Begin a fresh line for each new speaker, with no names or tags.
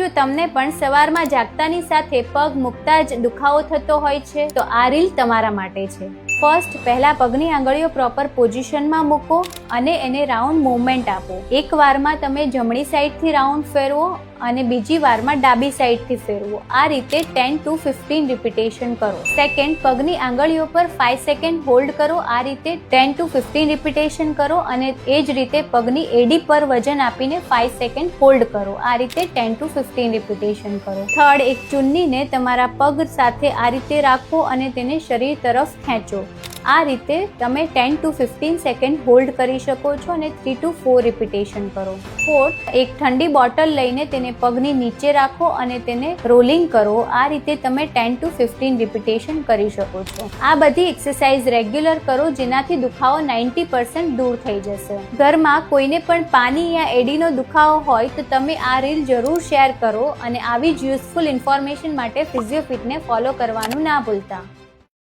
શું તમને પણ સવારમાં જાગતાની સાથે પગ મૂકતા જ દુખાવો થતો હોય છે? તો આ રીલ તમારા માટે છે. ફર્સ્ટ, પહેલા પગની આંગળીઓ પ્રોપર પોઝિશનમાં મૂકો અને એને રાઉન્ડ મૂવમેન્ટ આપો. એક વારમાં તમે જમણી સાઈડથી રાઉન્ડ ફેરવો અને બીજી વારમાં ડાબી સાઈડથી ફેરવો. આ રીતે ટેન ટુ ફિફ્ટીન રિપીટેશન કરો. સેકન્ડ, પગની આંગળીઓ પર ફાઈવ સેકન્ડ હોલ્ડ કરો. આ રીતે ટેન ટુ ફિફ્ટીન રિપીટેશન કરો અને એ જ રીતે પગની એડી પર વજન આપીને ફાઈવ સેકન્ડ હોલ્ડ કરો. આ રીતે ટેન ટુ ફિફ્ટીન રિપીટેશન કરો. થર્ડ, એક ચુન્નીને તમારા પગ સાથે આ રીતે રાખો અને તેને શરીર તરફ ખેંચો. આ રીતે તમે ten to fifteen second hold કરી શકો છો અને થ્રી ટુ ફોર રિપીટેશન કરો. ફોર્થ એક ઠંડી બોટલ લઈને તેને પગની નીચે રાખો અને તેને રોલિંગ કરો. આ રીતે તમે ટેન ટુ ફિફ્ટીન રિપીટેશન કરી શકો છો. આ બધી એક્સરસાઇઝ રેગ્યુલર કરો જેનાથી દુખાવો નાઇન્ટી પર્સન્ટ દૂર થઈ જશે. ઘરમાં કોઈને પણ પાની યા એડીનો દુખાવો હોય તો તમે આ રીલ જરૂર શેર કરો અને આવી જ યુઝફુલ ઇન્ફોર્મેશન માટે ફિઝિયોફિટને ફોલો કરવાનું ના ભૂલતા.